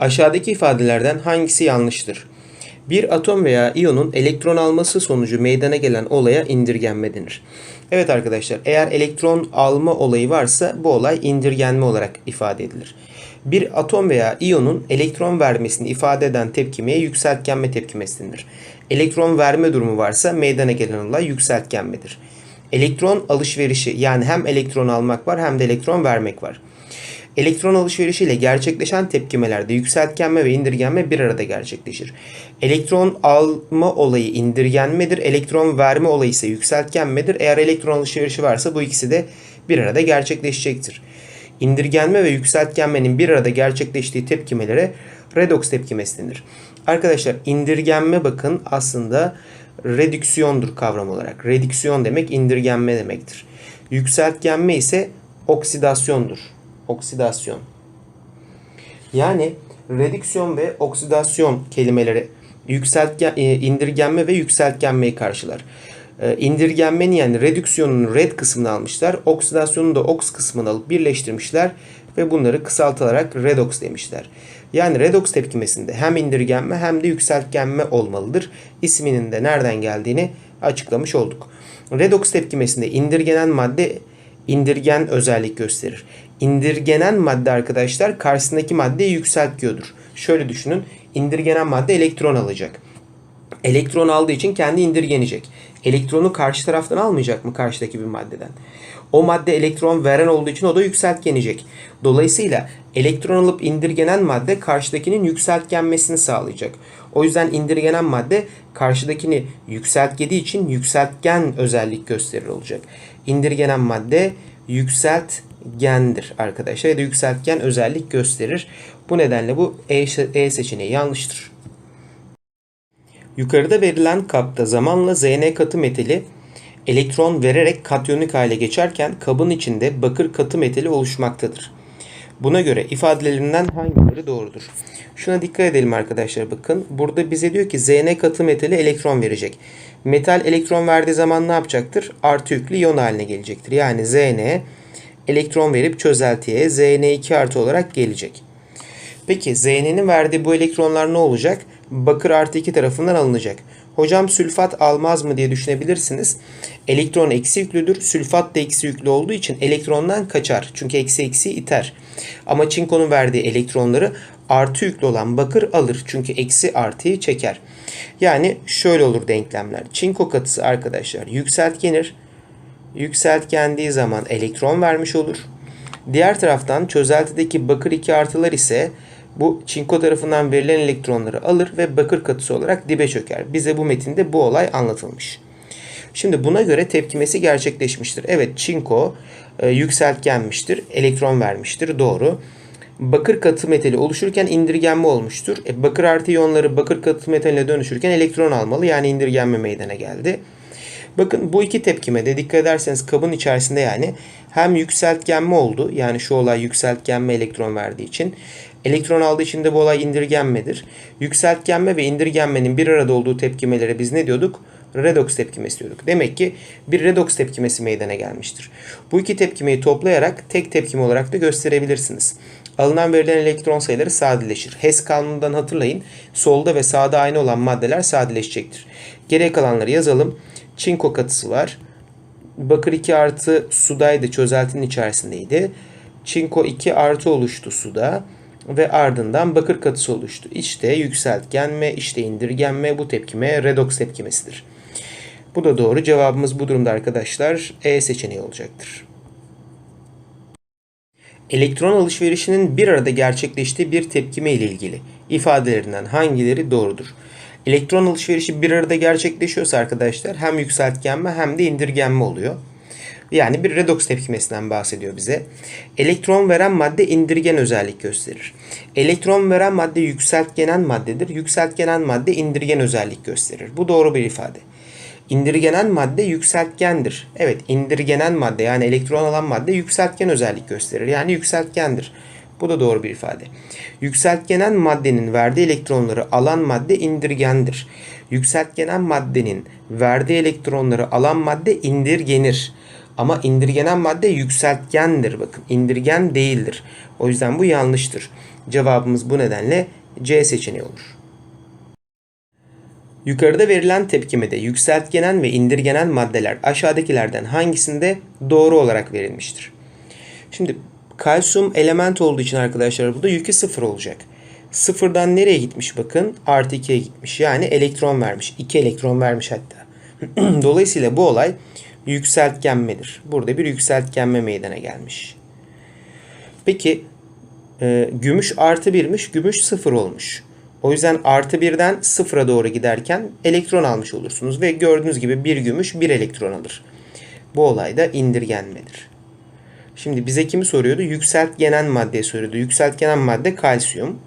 Aşağıdaki ifadelerden hangisi yanlıştır? Bir atom veya iyonun elektron alması sonucu meydana gelen olaya indirgenme denir. Evet arkadaşlar eğer elektron alma olayı varsa bu olay indirgenme olarak ifade edilir. Bir atom veya iyonun elektron vermesini ifade eden tepkimeye yükseltgenme tepkimesi denir. Elektron verme durumu varsa meydana gelen olay yükseltgenmedir. Elektron alışverişi yani hem elektron almak var hem de elektron vermek var. Elektron alışverişiyle gerçekleşen tepkimelerde yükseltgenme ve indirgenme bir arada gerçekleşir. Elektron alma olayı indirgenmedir, elektron verme olayı ise yükseltgenmedir. Eğer elektron alışverişi varsa bu ikisi de bir arada gerçekleşecektir. İndirgenme ve yükseltgenmenin bir arada gerçekleştiği tepkimelere redoks tepkimesi denir. Arkadaşlar indirgenme bakın aslında redüksiyondur kavram olarak. Redüksiyon demek indirgenme demektir. Yükseltgenme ise oksidasyondur. Oksidasyon. Yani redüksiyon ve oksidasyon kelimeleri yükseltgen, e, indirgenme ve yükseltgenmeyi karşılar. E, İndirgenmenin yani redüksiyonun red kısmını almışlar. Oksidasyonun da oks kısmını alıp birleştirmişler ve bunları kısaltılarak redoks demişler. Yani redoks tepkimesinde hem indirgenme hem de yükseltgenme olmalıdır. İsminin de nereden geldiğini açıklamış olduk. Redoks tepkimesinde indirgenen madde indirgen özellik gösterir. İndirgenen madde arkadaşlar karşısındaki maddeyi yükseltiyordur. Şöyle düşünün. indirgenen madde elektron alacak. Elektron aldığı için kendi indirgenecek. Elektronu karşı taraftan almayacak mı karşıdaki bir maddeden? O madde elektron veren olduğu için o da yükseltgenecek. Dolayısıyla elektron alıp indirgenen madde karşıdakinin yükseltgenmesini sağlayacak. O yüzden indirgenen madde karşıdakini yükseltgediği için yükseltgen özellik gösterir olacak. İndirgenen madde yükseltgendir arkadaşlar ya da yükseltgen özellik gösterir. Bu nedenle bu E, e seçeneği yanlıştır. Yukarıda verilen kapta zamanla Zn katı metali elektron vererek katyonik hale geçerken kabın içinde bakır katı metali oluşmaktadır. Buna göre ifadelerinden hangileri doğrudur? Şuna dikkat edelim arkadaşlar bakın. Burada bize diyor ki Zn katı metali elektron verecek. Metal elektron verdiği zaman ne yapacaktır? Artı yüklü iyon haline gelecektir. Yani Zn elektron verip çözeltiye Zn2 artı olarak gelecek. Peki Zn'nin verdiği bu elektronlar ne olacak? Bakır artı 2 tarafından alınacak. Hocam sülfat almaz mı diye düşünebilirsiniz. Elektron eksi yüklüdür. Sülfat da eksi yüklü olduğu için elektrondan kaçar. Çünkü eksi eksi iter. Ama çinkonun verdiği elektronları artı yüklü olan bakır alır. Çünkü eksi artıyı çeker. Yani şöyle olur denklemler. Çinko katısı arkadaşlar yükseltgenir. Yükseltgendiği zaman elektron vermiş olur. Diğer taraftan çözeltideki bakır 2 artılar ise bu çinko tarafından verilen elektronları alır ve bakır katısı olarak dibe çöker. Bize bu metinde bu olay anlatılmış. Şimdi buna göre tepkimesi gerçekleşmiştir. Evet çinko e, yükseltgenmiştir, elektron vermiştir doğru. Bakır katı metali oluşurken indirgenme olmuştur. E, bakır artı iyonları bakır katı metaline dönüşürken elektron almalı yani indirgenme meydana geldi. Bakın bu iki tepkime de dikkat ederseniz kabın içerisinde yani hem yükseltgenme oldu. Yani şu olay yükseltgenme elektron verdiği için. Elektron aldığı için de bu olay indirgenmedir. Yükseltgenme ve indirgenmenin bir arada olduğu tepkimelere biz ne diyorduk? Redoks tepkimesi diyorduk. Demek ki bir redoks tepkimesi meydana gelmiştir. Bu iki tepkimeyi toplayarak tek tepkime olarak da gösterebilirsiniz. Alınan verilen elektron sayıları sadeleşir. Hess kanunundan hatırlayın. Solda ve sağda aynı olan maddeler sadeleşecektir. Geriye kalanları yazalım. Çinko katısı var. Bakır 2 artı sudaydı çözeltinin içerisindeydi. Çinko 2 artı oluştu suda ve ardından bakır katısı oluştu. İşte yükseltgenme, işte indirgenme bu tepkime redoks tepkimesidir. Bu da doğru. Cevabımız bu durumda arkadaşlar E seçeneği olacaktır. Elektron alışverişinin bir arada gerçekleştiği bir tepkime ile ilgili ifadelerinden hangileri doğrudur? Elektron alışverişi bir arada gerçekleşiyorsa arkadaşlar hem yükseltgenme hem de indirgenme oluyor. Yani bir redoks tepkimesinden bahsediyor bize. Elektron veren madde indirgen özellik gösterir. Elektron veren madde yükseltgenen maddedir. Yükseltgenen madde indirgen özellik gösterir. Bu doğru bir ifade. İndirgenen madde yükseltgendir. Evet indirgenen madde yani elektron alan madde yükseltgen özellik gösterir. Yani yükseltgendir. Bu da doğru bir ifade. Yükseltgenen maddenin verdiği elektronları alan madde indirgendir. Yükseltgenen maddenin verdiği elektronları alan madde indirgenir. Ama indirgenen madde yükseltgendir bakın. indirgen değildir. O yüzden bu yanlıştır. Cevabımız bu nedenle C seçeneği olur. Yukarıda verilen tepkimede yükseltgenen ve indirgenen maddeler aşağıdakilerden hangisinde doğru olarak verilmiştir? Şimdi kalsiyum element olduğu için arkadaşlar burada yükü sıfır olacak. Sıfırdan nereye gitmiş bakın? Artı 2'ye gitmiş. Yani elektron vermiş. 2 elektron vermiş hatta. Dolayısıyla bu olay yükseltgenmedir. Burada bir yükseltgenme meydana gelmiş. Peki e, gümüş artı birmiş, gümüş sıfır olmuş. O yüzden artı birden sıfıra doğru giderken elektron almış olursunuz. Ve gördüğünüz gibi bir gümüş bir elektron alır. Bu olay da indirgenmedir. Şimdi bize kimi soruyordu? Yükseltgenen maddeyi soruyordu. Yükseltgenen madde kalsiyum.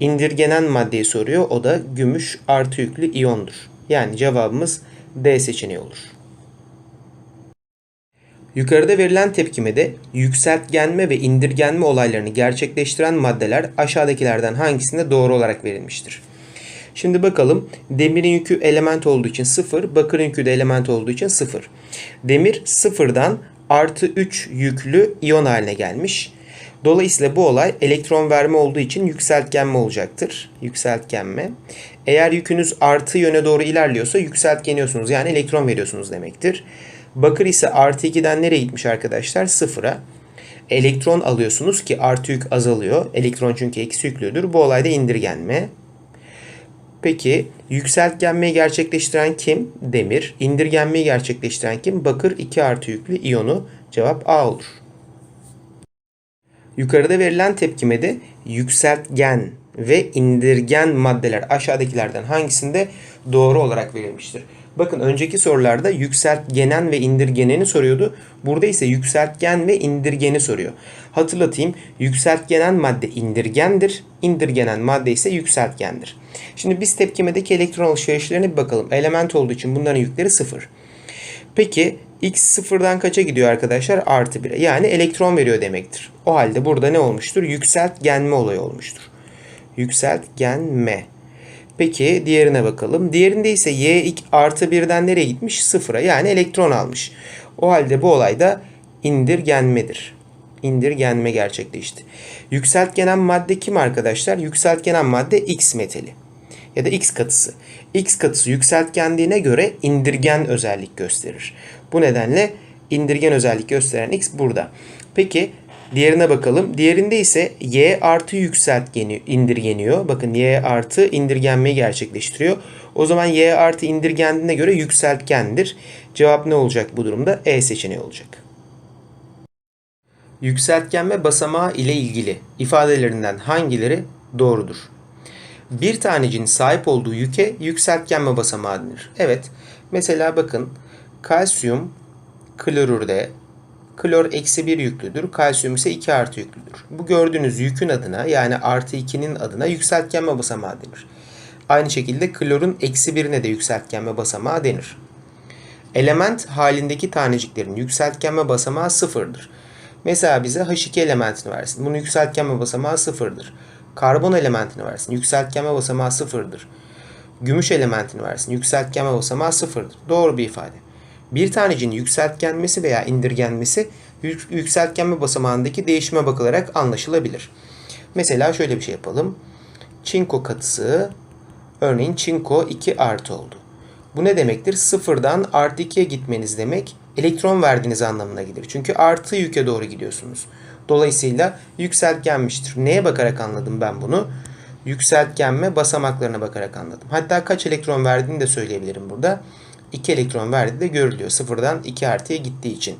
İndirgenen maddeyi soruyor. O da gümüş artı yüklü iyondur. Yani cevabımız D seçeneği olur. Yukarıda verilen tepkimede yükseltgenme ve indirgenme olaylarını gerçekleştiren maddeler aşağıdakilerden hangisinde doğru olarak verilmiştir? Şimdi bakalım demirin yükü element olduğu için 0, bakırın yükü de element olduğu için 0. Demir sıfırdan artı 3 yüklü iyon haline gelmiş. Dolayısıyla bu olay elektron verme olduğu için yükseltgenme olacaktır. Yükseltgenme. Eğer yükünüz artı yöne doğru ilerliyorsa yükseltgeniyorsunuz. Yani elektron veriyorsunuz demektir. Bakır ise artı 2'den nereye gitmiş arkadaşlar? Sıfıra. Elektron alıyorsunuz ki artı yük azalıyor. Elektron çünkü eksi yüklüdür. Bu olayda indirgenme. Peki yükseltgenmeyi gerçekleştiren kim? Demir. İndirgenmeyi gerçekleştiren kim? Bakır 2 artı yüklü iyonu. Cevap A olur. Yukarıda verilen tepkimede yükseltgen ve indirgen maddeler aşağıdakilerden hangisinde doğru olarak verilmiştir? Bakın önceki sorularda yükseltgenen ve indirgeneni soruyordu. Burada ise yükseltgen ve indirgeni soruyor. Hatırlatayım yükseltgenen madde indirgendir. indirgenen madde ise yükseltgendir. Şimdi biz tepkimedeki elektron alışverişlerine bir bakalım. Element olduğu için bunların yükleri sıfır. Peki x sıfırdan kaça gidiyor arkadaşlar? Artı 1'e. Yani elektron veriyor demektir. O halde burada ne olmuştur? Yükseltgenme olayı olmuştur. Yükseltgenme. Peki diğerine bakalım. Diğerinde ise y artı 1'den nereye gitmiş? Sıfıra yani elektron almış. O halde bu olay da indirgenmedir. İndirgenme gerçekleşti. Yükseltgenen madde kim arkadaşlar? Yükseltgenen madde X metali ya da X katısı. X katısı yükseltgenliğine göre indirgen özellik gösterir. Bu nedenle indirgen özellik gösteren X burada. Peki Diğerine bakalım. Diğerinde ise y artı yükseltgeni indirgeniyor. Bakın y artı indirgenmeyi gerçekleştiriyor. O zaman y artı indirgendiğine göre yükseltgendir. Cevap ne olacak bu durumda? E seçeneği olacak. Yükseltgenme basamağı ile ilgili ifadelerinden hangileri doğrudur? Bir tanecin sahip olduğu yüke yükseltgenme basamağı denir. Evet. Mesela bakın kalsiyum klorürde Klor eksi 1 yüklüdür. Kalsiyum ise 2 artı yüklüdür. Bu gördüğünüz yükün adına yani artı 2'nin adına yükseltgenme basamağı denir. Aynı şekilde klorun eksi 1'ine de yükseltgenme basamağı denir. Element halindeki taneciklerin yükseltgenme basamağı sıfırdır. Mesela bize H2 elementini versin. Bunun yükseltgenme basamağı sıfırdır. Karbon elementini versin. Yükseltgenme basamağı sıfırdır. Gümüş elementini versin. Yükseltgenme basamağı sıfırdır. Doğru bir ifade. Bir tanecinin yükseltgenmesi veya indirgenmesi yükseltgenme basamağındaki değişime bakılarak anlaşılabilir. Mesela şöyle bir şey yapalım. Çinko katısı örneğin çinko 2 artı oldu. Bu ne demektir? Sıfırdan artı 2'ye gitmeniz demek elektron verdiğiniz anlamına gelir. Çünkü artı yüke doğru gidiyorsunuz. Dolayısıyla yükseltgenmiştir. Neye bakarak anladım ben bunu? Yükseltgenme basamaklarına bakarak anladım. Hatta kaç elektron verdiğini de söyleyebilirim burada. 2 elektron verdiği de görülüyor. Sıfırdan 2 artıya gittiği için.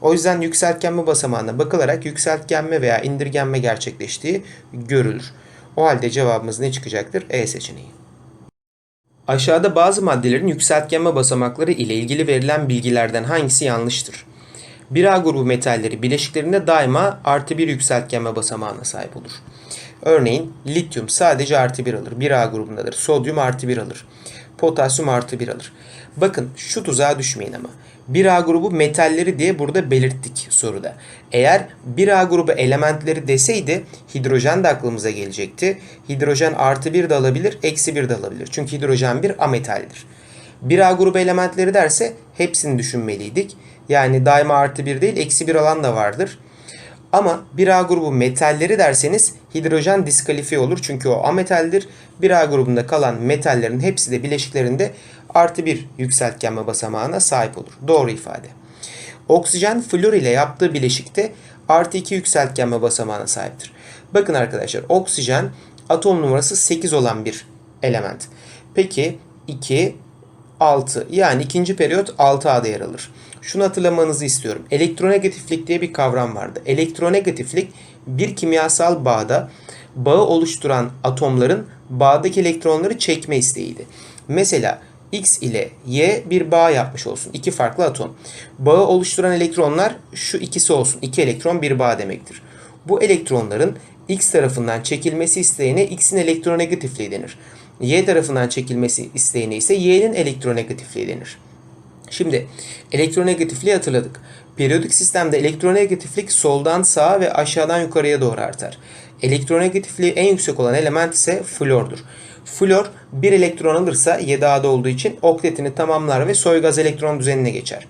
O yüzden yükseltgenme basamağına bakılarak yükseltgenme veya indirgenme gerçekleştiği görülür. O halde cevabımız ne çıkacaktır? E seçeneği. Aşağıda bazı maddelerin yükseltgenme basamakları ile ilgili verilen bilgilerden hangisi yanlıştır? 1A grubu metalleri bileşiklerinde daima artı bir yükseltgenme basamağına sahip olur. Örneğin lityum sadece artı 1 alır. 1A grubundadır. Sodyum artı 1 alır. Potasyum artı 1 alır. Bakın şu tuzağa düşmeyin ama. 1A grubu metalleri diye burada belirttik soruda. Eğer 1A grubu elementleri deseydi hidrojen de aklımıza gelecekti. Hidrojen artı 1 de alabilir, eksi 1 de alabilir. Çünkü hidrojen bir ametaldir. 1A grubu elementleri derse hepsini düşünmeliydik. Yani daima artı 1 değil, eksi 1 alan da vardır. Ama 1A grubu metalleri derseniz hidrojen diskalifiye olur. Çünkü o ametaldir. 1A grubunda kalan metallerin hepsi de bileşiklerinde artı bir yükseltgenme basamağına sahip olur. Doğru ifade. Oksijen flor ile yaptığı bileşikte artı 2 yükseltgenme basamağına sahiptir. Bakın arkadaşlar oksijen atom numarası 8 olan bir element. Peki 2, 6 yani ikinci periyot 6A'da yer alır. Şunu hatırlamanızı istiyorum. Elektronegatiflik diye bir kavram vardı. Elektronegatiflik bir kimyasal bağda bağı oluşturan atomların bağdaki elektronları çekme isteğiydi. Mesela X ile Y bir bağ yapmış olsun. İki farklı atom. Bağı oluşturan elektronlar şu ikisi olsun. İki elektron bir bağ demektir. Bu elektronların X tarafından çekilmesi isteğine X'in elektronegatifliği denir. Y tarafından çekilmesi isteğine ise Y'nin elektronegatifliği denir. Şimdi elektronegatifliği hatırladık. Periyodik sistemde elektronegatiflik soldan sağa ve aşağıdan yukarıya doğru artar. Elektronegatifliği en yüksek olan element ise flordur. Flor bir elektron alırsa 7A'da olduğu için oktetini tamamlar ve soy gaz elektron düzenine geçer.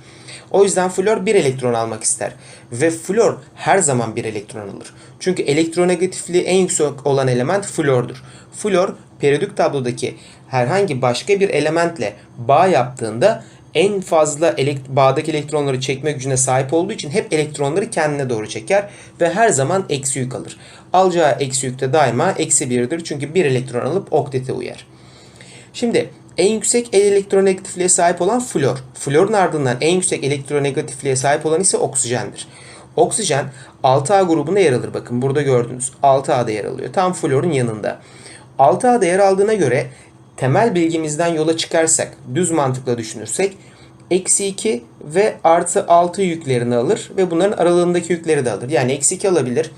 O yüzden flor bir elektron almak ister. Ve flor her zaman bir elektron alır. Çünkü elektronegatifliği en yüksek olan element flordur. Flor periyodik tablodaki herhangi başka bir elementle bağ yaptığında en fazla elekt bağdaki elektronları çekme gücüne sahip olduğu için hep elektronları kendine doğru çeker ve her zaman eksi yük alır. Alacağı eksi yük de daima eksi birdir çünkü bir elektron alıp oktete uyar. Şimdi en yüksek elektronegatifliğe sahip olan flor. Florun ardından en yüksek elektronegatifliğe sahip olan ise oksijendir. Oksijen 6A grubuna yer alır. Bakın burada gördünüz. 6A'da yer alıyor. Tam florun yanında. 6A'da yer aldığına göre temel bilgimizden yola çıkarsak, düz mantıkla düşünürsek eksi 2 ve artı 6 yüklerini alır ve bunların aralığındaki yükleri de alır. Yani eksi 2 alabilir.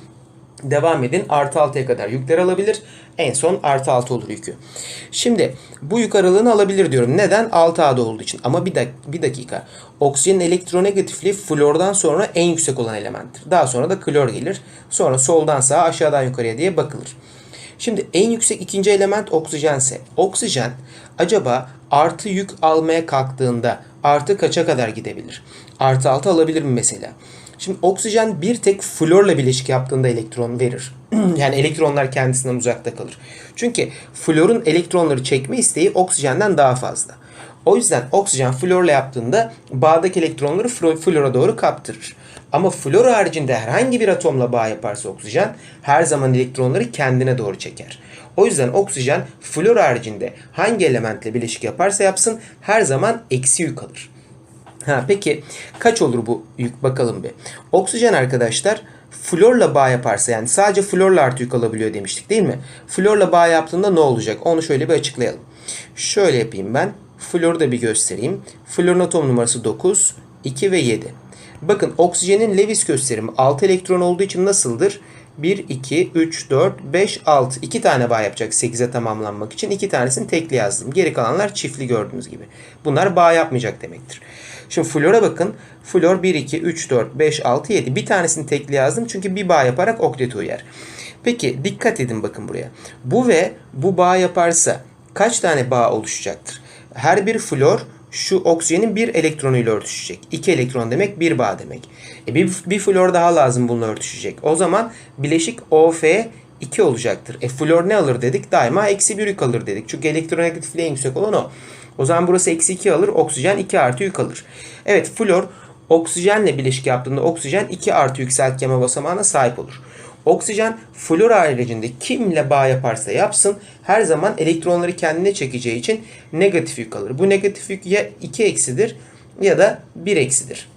Devam edin artı 6'ya kadar yükler alabilir. En son artı 6 olur yükü. Şimdi bu yük aralığını alabilir diyorum. Neden? 6A'da olduğu için. Ama bir, dak bir dakika. Oksijenin elektronegatifliği flordan sonra en yüksek olan elementtir. Daha sonra da klor gelir. Sonra soldan sağa aşağıdan yukarıya diye bakılır. Şimdi en yüksek ikinci element oksijense oksijen acaba artı yük almaya kalktığında artı kaça kadar gidebilir? Artı 6 alabilir mi mesela? Şimdi oksijen bir tek florla bileşik yaptığında elektron verir. yani elektronlar kendisinden uzakta kalır. Çünkü florun elektronları çekme isteği oksijenden daha fazla. O yüzden oksijen florla yaptığında bağdaki elektronları flora doğru kaptırır. Ama flor haricinde herhangi bir atomla bağ yaparsa oksijen her zaman elektronları kendine doğru çeker. O yüzden oksijen flor haricinde hangi elementle bileşik yaparsa yapsın her zaman eksi yük alır. Ha, peki kaç olur bu yük bakalım bir. Oksijen arkadaşlar florla bağ yaparsa yani sadece florla artı yük alabiliyor demiştik değil mi? Florla bağ yaptığında ne olacak? Onu şöyle bir açıklayalım. Şöyle yapayım ben. Floru da bir göstereyim. Florun atom numarası 9, 2 ve 7. Bakın oksijenin Lewis gösterimi 6 elektron olduğu için nasıldır? 1, 2, 3, 4, 5, 6. 2 tane bağ yapacak 8'e tamamlanmak için. 2 tanesini tekli yazdım. Geri kalanlar çiftli gördüğünüz gibi. Bunlar bağ yapmayacak demektir. Şimdi flora bakın. Flor 1, 2, 3, 4, 5, 6, 7. Bir tanesini tekli yazdım çünkü bir bağ yaparak oktete uyar. Peki dikkat edin bakın buraya. Bu ve bu bağ yaparsa kaç tane bağ oluşacaktır? Her bir flor şu oksijenin bir elektronuyla örtüşecek. İki elektron demek bir bağ demek. E bir, bir flor daha lazım bununla örtüşecek. O zaman bileşik OF 2 olacaktır. E flor ne alır dedik? Daima eksi bir yük alır dedik. Çünkü elektronegatifliği en yüksek olan o. O zaman burası eksi 2 alır. Oksijen 2 artı yük alır. Evet flor oksijenle bileşik yaptığında oksijen 2 artı yükseltgeme basamağına sahip olur. Oksijen flor haricinde kimle bağ yaparsa yapsın her zaman elektronları kendine çekeceği için negatif yük alır. Bu negatif yük ya 2 eksidir ya da 1 eksidir.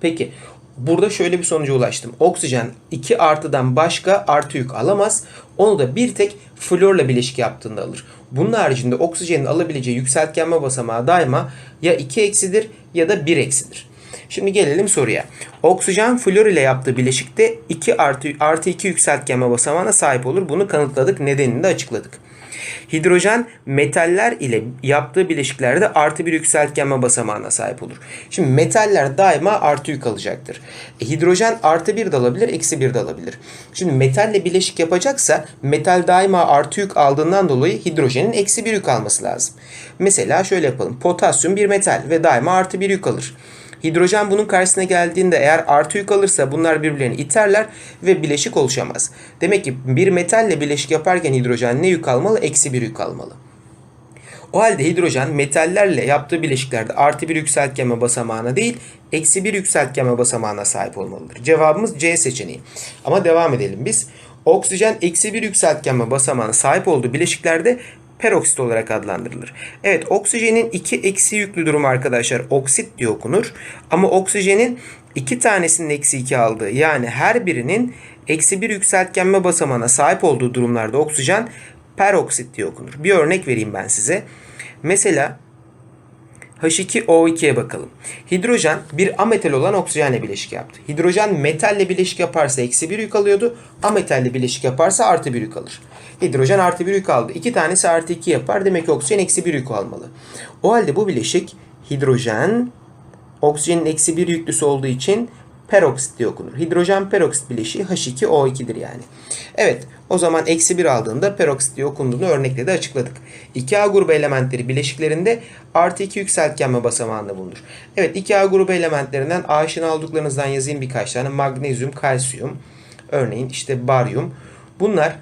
Peki burada şöyle bir sonuca ulaştım. Oksijen 2 artıdan başka artı yük alamaz. Onu da bir tek florla bileşik yaptığında alır. Bunun haricinde oksijenin alabileceği yükseltgenme basamağı daima ya 2 eksidir ya da 1 eksidir. Şimdi gelelim soruya. Oksijen flor ile yaptığı bileşikte 2 artı, artı 2 yükseltgenme basamağına sahip olur. Bunu kanıtladık. Nedenini de açıkladık. Hidrojen metaller ile yaptığı bileşiklerde artı bir yükseltgenme basamağına sahip olur. Şimdi metaller daima artı yük alacaktır. E, hidrojen artı bir de alabilir, eksi bir de alabilir. Şimdi metalle bileşik yapacaksa metal daima artı yük aldığından dolayı hidrojenin eksi bir yük alması lazım. Mesela şöyle yapalım. Potasyum bir metal ve daima artı bir yük alır. Hidrojen bunun karşısına geldiğinde eğer artı yük alırsa bunlar birbirlerini iterler ve bileşik oluşamaz. Demek ki bir metalle bileşik yaparken hidrojen ne yük almalı? Eksi bir yük almalı. O halde hidrojen metallerle yaptığı bileşiklerde artı bir yükseltgenme basamağına değil, eksi bir yükseltgenme basamağına sahip olmalıdır. Cevabımız C seçeneği. Ama devam edelim biz. Oksijen eksi bir yükseltgenme basamağına sahip olduğu bileşiklerde peroksit olarak adlandırılır. Evet oksijenin iki eksi yüklü durumu arkadaşlar oksit diye okunur. Ama oksijenin iki tanesinin eksi iki aldığı yani her birinin eksi bir yükseltgenme basamağına sahip olduğu durumlarda oksijen peroksit diye okunur. Bir örnek vereyim ben size. Mesela H2O2'ye bakalım. Hidrojen bir ametal olan oksijenle bileşik yaptı. Hidrojen metalle bileşik yaparsa eksi bir yük alıyordu. Ametalle bileşik yaparsa artı bir yük alır. Hidrojen artı bir yük aldı. İki tanesi artı iki yapar. Demek ki oksijen eksi bir yük almalı. O halde bu bileşik hidrojen oksijenin eksi bir yüklüsü olduğu için peroksit diye okunur. Hidrojen peroksit bileşiği H2O2'dir yani. Evet o zaman eksi 1 aldığında peroksit diye okunduğunu örnekle de açıkladık. 2A grubu elementleri bileşiklerinde artı 2 yükseltgenme basamağında bulunur. Evet 2A grubu elementlerinden aşina olduklarınızdan yazayım birkaç tane. Magnezyum, kalsiyum, örneğin işte baryum. Bunlar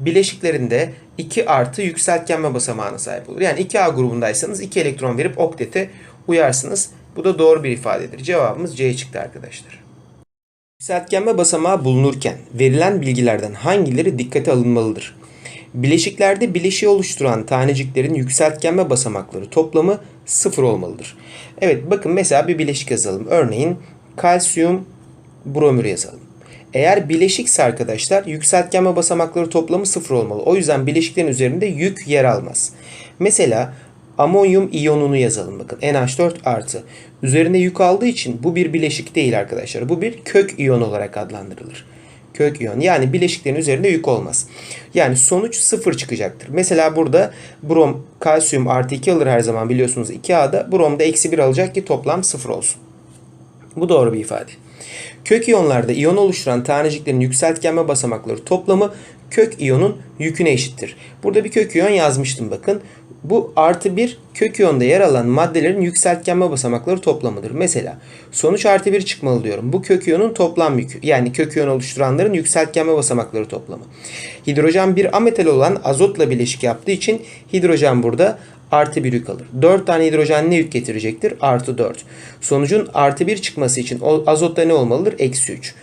bileşiklerinde 2 artı yükseltgenme basamağına sahip olur. Yani 2A grubundaysanız 2 elektron verip oktete uyarsınız. Bu da doğru bir ifadedir. Cevabımız C çıktı arkadaşlar. Yükseltgenme basamağı bulunurken verilen bilgilerden hangileri dikkate alınmalıdır? Bileşiklerde bileşiği oluşturan taneciklerin yükseltgenme basamakları toplamı sıfır olmalıdır. Evet bakın mesela bir bileşik yazalım. Örneğin kalsiyum bromür yazalım. Eğer bileşikse arkadaşlar yükseltgenme basamakları toplamı sıfır olmalı. O yüzden bileşiklerin üzerinde yük yer almaz. Mesela amonyum iyonunu yazalım bakın NH4 artı. Üzerine yük aldığı için bu bir bileşik değil arkadaşlar. Bu bir kök iyon olarak adlandırılır. Kök iyon yani bileşiklerin üzerinde yük olmaz. Yani sonuç sıfır çıkacaktır. Mesela burada brom kalsiyum artı 2 alır her zaman biliyorsunuz 2A'da. Brom da eksi 1 alacak ki toplam sıfır olsun. Bu doğru bir ifade. Kök iyonlarda iyon oluşturan taneciklerin yükseltgenme basamakları toplamı kök iyonun yüküne eşittir. Burada bir kök iyon yazmıştım bakın. Bu artı bir kök iyonda yer alan maddelerin yükseltgenme basamakları toplamıdır. Mesela sonuç artı bir çıkmalı diyorum. Bu kök iyonun toplam yükü. Yani kök iyon oluşturanların yükseltgenme basamakları toplamı. Hidrojen bir ametal olan azotla bileşik yaptığı için hidrojen burada artı bir yük alır. 4 tane hidrojen ne yük getirecektir? Artı 4. Sonucun artı 1 çıkması için azotta ne olmalıdır? Eksi 3.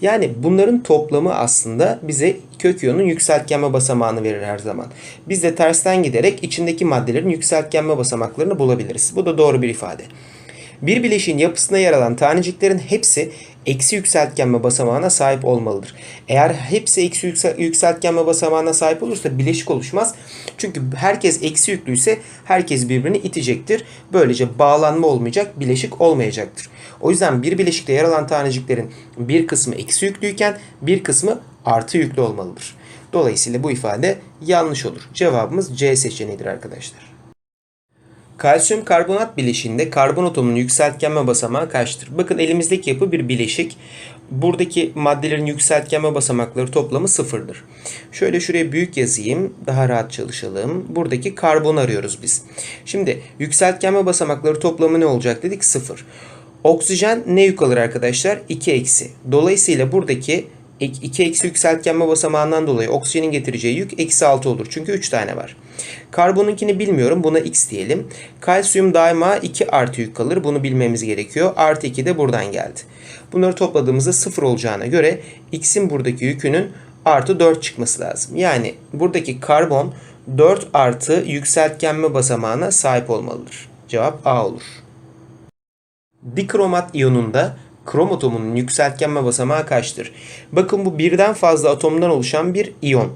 Yani bunların toplamı aslında bize kök iyonun yükseltgenme basamağını verir her zaman. Biz de tersten giderek içindeki maddelerin yükseltgenme basamaklarını bulabiliriz. Bu da doğru bir ifade. Bir bileşiğin yapısına yer alan taneciklerin hepsi eksi yükseltgenme basamağına sahip olmalıdır. Eğer hepsi eksi yüksel, yükseltgenme basamağına sahip olursa bileşik oluşmaz. Çünkü herkes eksi yüklüyse herkes birbirini itecektir. Böylece bağlanma olmayacak, bileşik olmayacaktır. O yüzden bir bileşikte yer alan taneciklerin bir kısmı eksi yüklüyken bir kısmı artı yüklü olmalıdır. Dolayısıyla bu ifade yanlış olur. Cevabımız C seçeneğidir arkadaşlar. Kalsiyum karbonat bileşiğinde karbon atomunun yükseltgenme basamağı kaçtır? Bakın elimizdeki yapı bir bileşik. Buradaki maddelerin yükseltgenme basamakları toplamı sıfırdır. Şöyle şuraya büyük yazayım. Daha rahat çalışalım. Buradaki karbon arıyoruz biz. Şimdi yükseltgenme basamakları toplamı ne olacak dedik? Sıfır. Oksijen ne yük alır arkadaşlar? 2 eksi. Dolayısıyla buradaki 2 eksi yükseltgenme basamağından dolayı oksijenin getireceği yük eksi 6 olur. Çünkü 3 tane var. Karbonunkini bilmiyorum. Buna x diyelim. Kalsiyum daima 2 artı yük kalır. Bunu bilmemiz gerekiyor. Artı 2 de buradan geldi. Bunları topladığımızda 0 olacağına göre x'in buradaki yükünün artı 4 çıkması lazım. Yani buradaki karbon 4 artı yükseltgenme basamağına sahip olmalıdır. Cevap A olur. Dikromat iyonunda krom atomunun yükseltgenme basamağı kaçtır? Bakın bu birden fazla atomdan oluşan bir iyon.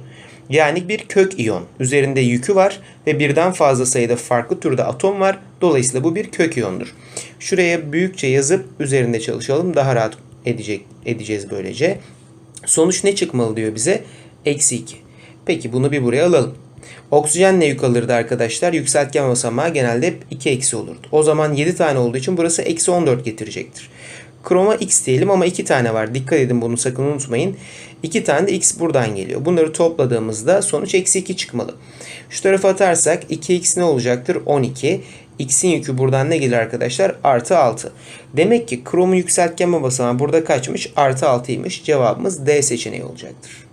Yani bir kök iyon. Üzerinde yükü var ve birden fazla sayıda farklı türde atom var. Dolayısıyla bu bir kök iyondur. Şuraya büyükçe yazıp üzerinde çalışalım. Daha rahat edecek, edeceğiz böylece. Sonuç ne çıkmalı diyor bize? Eksi 2. Peki bunu bir buraya alalım. Oksijen ne yük alırdı arkadaşlar? Yükseltgen basamağı genelde hep 2 eksi olurdu. O zaman 7 tane olduğu için burası eksi 14 getirecektir. Kroma x diyelim ama 2 tane var. Dikkat edin bunu sakın unutmayın. 2 tane de x buradan geliyor. Bunları topladığımızda sonuç eksi 2 çıkmalı. Şu tarafa atarsak 2x ne olacaktır? 12. X'in yükü buradan ne gelir arkadaşlar? Artı 6. Demek ki kromun yükseltgenme basamağı burada kaçmış? Artı 6'ymış. Cevabımız D seçeneği olacaktır.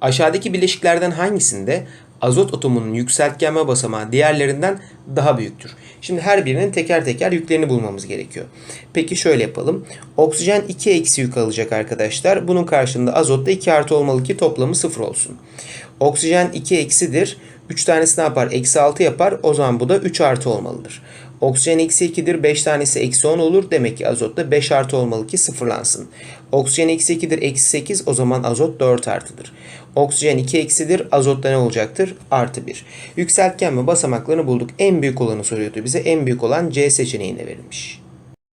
Aşağıdaki bileşiklerden hangisinde azot atomunun yükseltgenme basamağı diğerlerinden daha büyüktür? Şimdi her birinin teker teker yüklerini bulmamız gerekiyor. Peki şöyle yapalım. Oksijen 2 eksi yük alacak arkadaşlar. Bunun karşılığında azot da 2 artı olmalı ki toplamı 0 olsun. Oksijen 2 eksidir. 3 tanesi ne yapar? Eksi 6 yapar. O zaman bu da 3 artı olmalıdır. Oksijen eksi 2'dir. 5 tanesi eksi 10 olur. Demek ki azot da 5 artı olmalı ki sıfırlansın. Oksijen eksi 2'dir. Eksi 8. O zaman azot 4 artıdır. Oksijen 2 eksidir. Azot da ne olacaktır? Artı 1. Yükseltgen ve basamaklarını bulduk. En büyük olanı soruyordu bize. En büyük olan C seçeneğinde verilmiş.